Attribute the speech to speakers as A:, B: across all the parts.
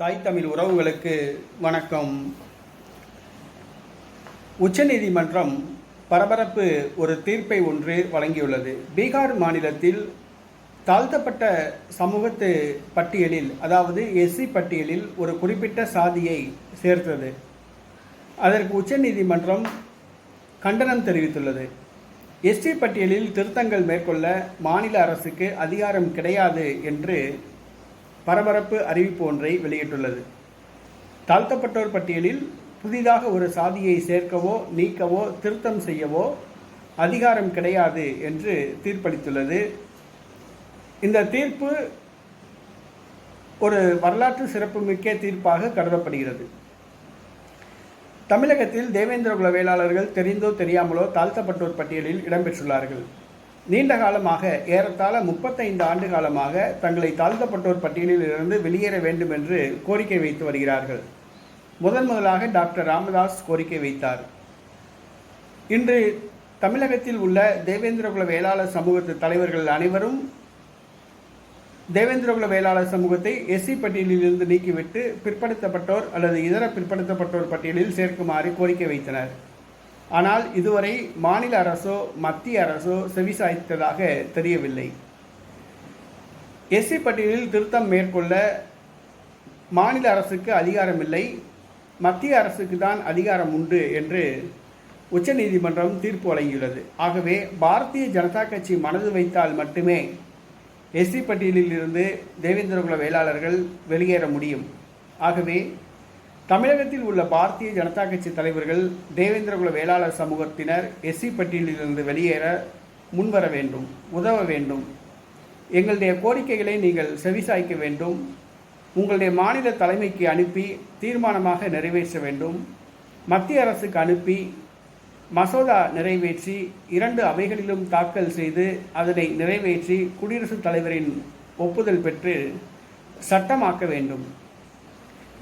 A: தாய் தமிழ் உறவுகளுக்கு வணக்கம். உச்சநீதிமன்றம் பரபரப்பு ஒரு தீர்ப்பை ஒன்று வழங்கியுள்ளது. பீகார் மாநிலத்தில் தாழ்த்தப்பட்ட சமூகத்து பட்டியலில் அதாவது எஸ்சி பட்டியலில் ஒரு குறிப்பிட்ட சாதியை சேர்த்தது. அதற்கு உச்சநீதிமன்றம் கண்டனம் தெரிவித்துள்ளது. எஸ்சி பட்டியலில் திருத்தங்கள் மேற்கொள்ள மாநில அரசுக்கு அதிகாரம் கிடையாது என்று பரபரப்பு அறிவிப்பு ஒன்றை வெளியிட்டுள்ளது. தாழ்த்தப்பட்டோர் பட்டியலில் புதிதாக ஒரு சாதியை சேர்க்கவோ நீக்கவோ திருத்தம் செய்யவோ அதிகாரம் கிடையாது என்று தீர்ப்பளித்துள்ளது. இந்த தீர்ப்பு ஒரு வரலாற்று சிறப்புமிக்க தீர்ப்பாக கருதப்படுகிறது. தமிழகத்தில் தேவேந்திரகுல வேளாளர்கள் தெரிந்தோ தெரியாமலோ தாழ்த்தப்பட்டோர் பட்டியலில் இடம்பெற்றுள்ளார்கள். நீண்ட காலமாக ஏறத்தாழ முப்பத்தைந்து ஆண்டு காலமாக தங்களை தாழ்த்தப்பட்டோர் பட்டியலில் இருந்து வெளியேற வேண்டும் என்று கோரிக்கை வைத்து வருகிறார்கள். முதன் முதலாக டாக்டர் ராமதாஸ் கோரிக்கை வைத்தார். இன்று தமிழகத்தில் உள்ள தேவேந்திரகுல வேளாளர் சமூகத்து தலைவர்கள் அனைவரும் தேவேந்திரகுல வேளாளர் சமூகத்தை எஸ்சி பட்டியலில் இருந்து நீக்கிவிட்டு பிற்படுத்தப்பட்டோர் அல்லது இதர பிற்படுத்தப்பட்டோர் பட்டியலில் சேர்க்குமாறு கோரிக்கை வைத்தனர். ஆனால் இதுவரை மாநில அரசோ மத்திய அரசோ செவிசாய்த்ததாக தெரியவில்லை. எஸ்சி பட்டியலில் திருத்தம் மேற்கொள்ள மாநில அரசுக்கு அதிகாரம் இல்லை மத்திய அரசுக்கு தான் அதிகாரம் உண்டு என்று உச்சநீதிமன்றம் தீர்ப்பு வழங்கியுள்ளது. ஆகவே பாரதிய ஜனதா கட்சி மனது வைத்தால் மட்டுமே எஸ்சி பட்டியலில் இருந்து தேவேந்திரகுல வேளாளர்கள் வெளியேற முடியும். ஆகவே தமிழகத்தில் உள்ள பாரதிய ஜனதா கட்சி தலைவர்கள் தேவேந்திரகுல வேளாளர் சமூகத்தினர் எஸ்சி பட்டியலிலிருந்து வெளியேற முன்வர வேண்டும் உதவ வேண்டும். எங்களுடைய கோரிக்கைகளை நீங்கள் செவிசாய்க்க வேண்டும். உங்களுடைய மாநில தலைமைக்கு அனுப்பி தீர்மானமாக நிறைவேற்ற வேண்டும். மத்திய அரசுக்கு அனுப்பி மசோதா நிறைவேற்றி இரண்டு அவைகளிலும் தாக்கல் செய்து அதனை நிறைவேற்றி குடியரசுத் தலைவரின் ஒப்புதல் பெற்று சட்டமாக்க வேண்டும்.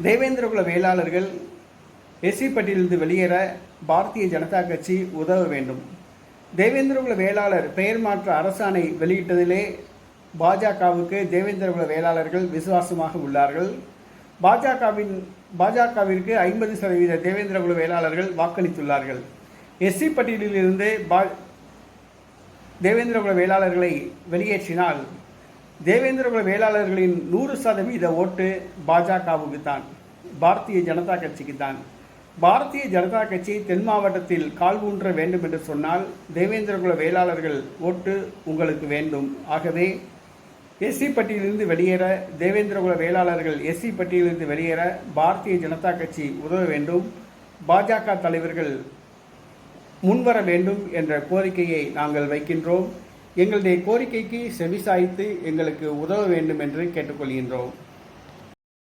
A: தேவேந்திரகுல வேளாளர்கள் எஸ்சி பட்டியலிருந்து வெளியேற பாரதிய ஜனதா கட்சி உதவ வேண்டும். தேவேந்திரகுல வேளாளர் பெயர் மாற்ற அரசாணை வெளியிட்டதிலே பாஜகவுக்கு தேவேந்திரகுல வேளாளர்கள் விசுவாசமாக உள்ளார்கள். பாஜகவின் பாஜகவிற்கு ஐம்பது சதவீத தேவேந்திரகுல வேளாளர்கள் வாக்களித்துள்ளார்கள். எஸ்சி பட்டியலில் இருந்து பா தேவேந்திரகுல வேளாளர்களை வெளியேற்றினால் தேவேந்திரகுல வேளாளர்களின் நூறு சதவீத ஓட்டு பாஜகவுக்கு தான். பாரதிய ஜனதா கட்சிக்கு தான். பாரதிய ஜனதா கட்சி தென் மாவட்டத்தில் கால் ஊன்ற வேண்டும் என்று சொன்னால் தேவேந்திரகுல வேளாளர்கள் ஓட்டு உங்களுக்கு வேண்டும். ஆகவே எஸ்சி பட்டியலிருந்து வெளியேற தேவேந்திரகுல வேளாளர்கள் எஸ்சி பட்டியலிருந்து வெளியேற பாரதிய ஜனதா கட்சி உதவ வேண்டும். பாஜக தலைவர்கள் முன்வர வேண்டும் என்ற கோரிக்கையை நாங்கள் வைக்கின்றோம். எங்களுடைய கோரிக்கைக்கு செவிசாய்த்து எங்களுக்கு உதவ வேண்டும் என்று கேட்டுக்கொள்கின்றோம்.